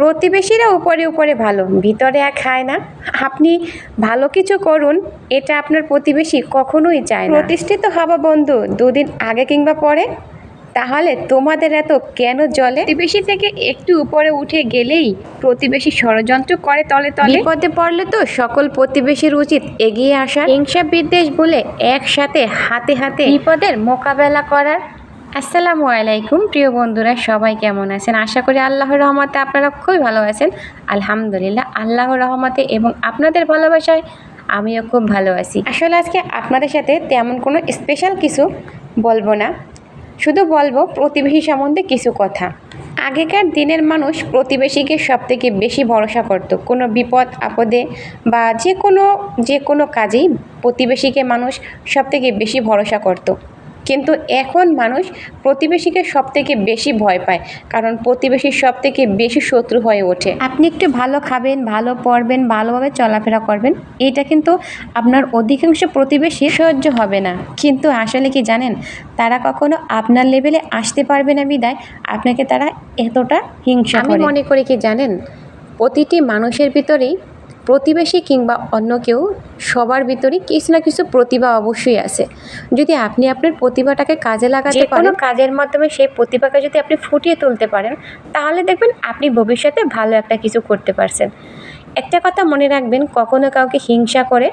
প্রতিবেশীরা উপরে উপরে ভালো, ভিতরে আর খায় না। আপনি ভালো কিছু করুন, এটা আপনার প্রতিবেশী কখনোই চায় না। প্রতিষ্ঠিত হওয়া বন্ধু, দুদিন আগে কিংবা পরে, তাহলে তোমাদের এত কেন জলে প্রতিবেশী থেকে একটু উপরে উঠে গেলেই প্রতিবেশী ষড়যন্ত্র করে তলে তলে। বিপদে পড়লে তো সকল প্রতিবেশীর উচিত এগিয়ে আসা হিংসা বিদ্বেষ বলে একসাথে হাতে হাতে বিপদের মোকাবেলা করার। আসসালামু আলাইকুম, প্রিয় বন্ধুরা, সবাই কেমন আছেন? আশা করি আল্লাহর রহমতে আপনারা খুবই ভালো আছেন। আলহামদুলিল্লাহ, আল্লাহর রহমতে এবং আপনাদের ভালোবাসায় আমিও খুব ভালো আছি। আসলে আজকে আপনাদের সাথে তেমন কোনো স্পেশাল কিছু বলব না। শুধু বলব, প্রতিবেশী সম্বন্ধে কিছু কথা। আগেকার দিনের মানুষ প্রতিবেশীকে সব থেকে বেশি ভরসা করত। কোনো বিপদ, আপদে বা যে কোনো যে কোনো কাজেই প্রতিবেশীকে মানুষ সব থেকে বেশি ভরসা করত। কিন্তু এখন মানুষ প্রতিবেশীকে সব থেকে বেশি ভয় পায় কারণ প্রতিবেশী সব থেকে বেশি শত্রু হয়ে ওঠে। আপনি একটু ভালো খাবেন ভালো পড়বেন ভালোভাবে চলাফেরা করবেন এটা কিন্তু আপনার অধিকাংশ প্রতিবেশী সহ্য হবে না। কিন্তু আসলে কি জানেন? তারা কখনো আপনার লেভেলে আসতে পারবে না বিদায় আপনাকে তারা এতটা হিংসা আমি মনে করি কি জানেন? প্রতিটি মানুষের ভিতরেই প্রতিবেশী কিংবা অন্য কেউ সবার ভিতরে কিছু না কিছু প্রতিভা অবশ্যই আছে। যদি আপনি আপনার প্রতিভাটাকে কাজে লাগাতে পারেন কোনো কাজের মাধ্যমে সেই প্রতিভাকে যদি আপনি ফুটিয়ে তুলতে পারেন তাহলে দেখবেন আপনি ভবিষ্যতে ভালো একটা কিছু করতে পারছেন। একটা কথা মনে রাখবেন কখনো কাউকে হিংসা করে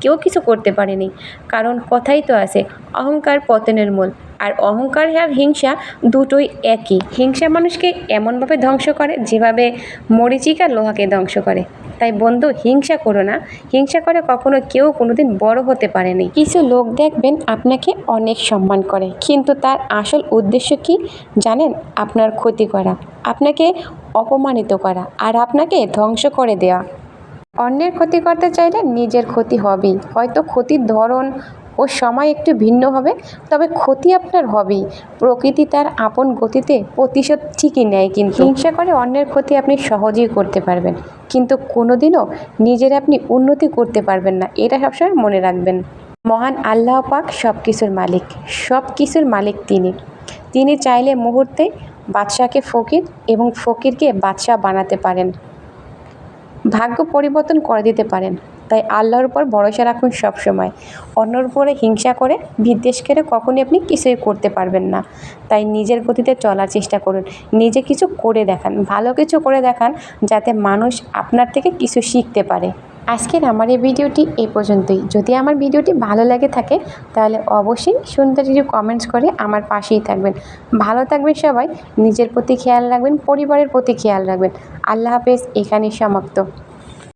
কেউ কিছু করতে পারেনি। কারণ কথাই তো আছে অহংকার পতনের মূল। আর অহংকার আর হিংসা দুটোই একই। হিংসা মানুষকে এমনভাবে ধ্বংস করে যেভাবে মরিচিকা লোহাকে ধ্বংস করে। তাই বন্ধু, হিংসা করো না। হিংসা করে কখনো কেউ কোনোদিন বড় হতে পারেনি। কিছু লোক দেখবেন আপনাকে অনেক সম্মান করে। কিন্তু তার আসল উদ্দেশ্য কি জানেন? আপনার ক্ষতি করা। আপনাকে অপমানিত করা। আর আপনাকে ধ্বংস করে দেওয়া অন্যের ক্ষতি করতে চাইলে নিজের ক্ষতি হবেই। হয়তো ক্ষতির ধরন ও সময় একটু ভিন্ন হবে, তবে ক্ষতি আপনার হবেই। প্রকৃতি তার আপন গতিতে প্রতিশোধ ঠিকই নেয় কিন্তু। হিংসা করে অন্যের ক্ষতি আপনি সহজেই করতে পারবেন, কিন্তু কোনোদিনও নিজের আপনি উন্নতি করতে পারবেন না, এটা সবসময় মনে রাখবেন। মহান আল্লাহ পাক সব কিছুর মালিক সব কিছুর মালিক তিনি। তিনি চাইলে মুহূর্তে বাদশাকে ফকির এবং ফকিরকে বাদশাহ বানাতে পারেন। ভাগ্য পরিবর্তন করে দিতে পারেন। তাই আল্লাহর উপর ভরসা রাখুন সবসময়। অন্যর উপরে হিংসা করে বিদ্বেষ করে কখনই আপনি কিছুই করতে পারবেন না। তাই নিজের গতিতে চলার চেষ্টা করুন। নিজে কিছু করে দেখান, ভালো কিছু করে দেখান, যাতে মানুষ আপনার থেকে কিছু শিখতে পারে। আজকের আমার এই ভিডিওটি এই পর্যন্তই। যদি আমার ভিডিওটি ভালো লাগে থাকে, তাহলে অবশ্যই সুন্দর কিছু কমেন্টস করে আমার পাশেই থাকবেন। ভালো থাকবেন সবাই, নিজের প্রতি খেয়াল রাখবেন, পরিবারের প্রতি খেয়াল রাখবেন। আল্লাহ হাফেজ, এখানেই সমাপ্ত।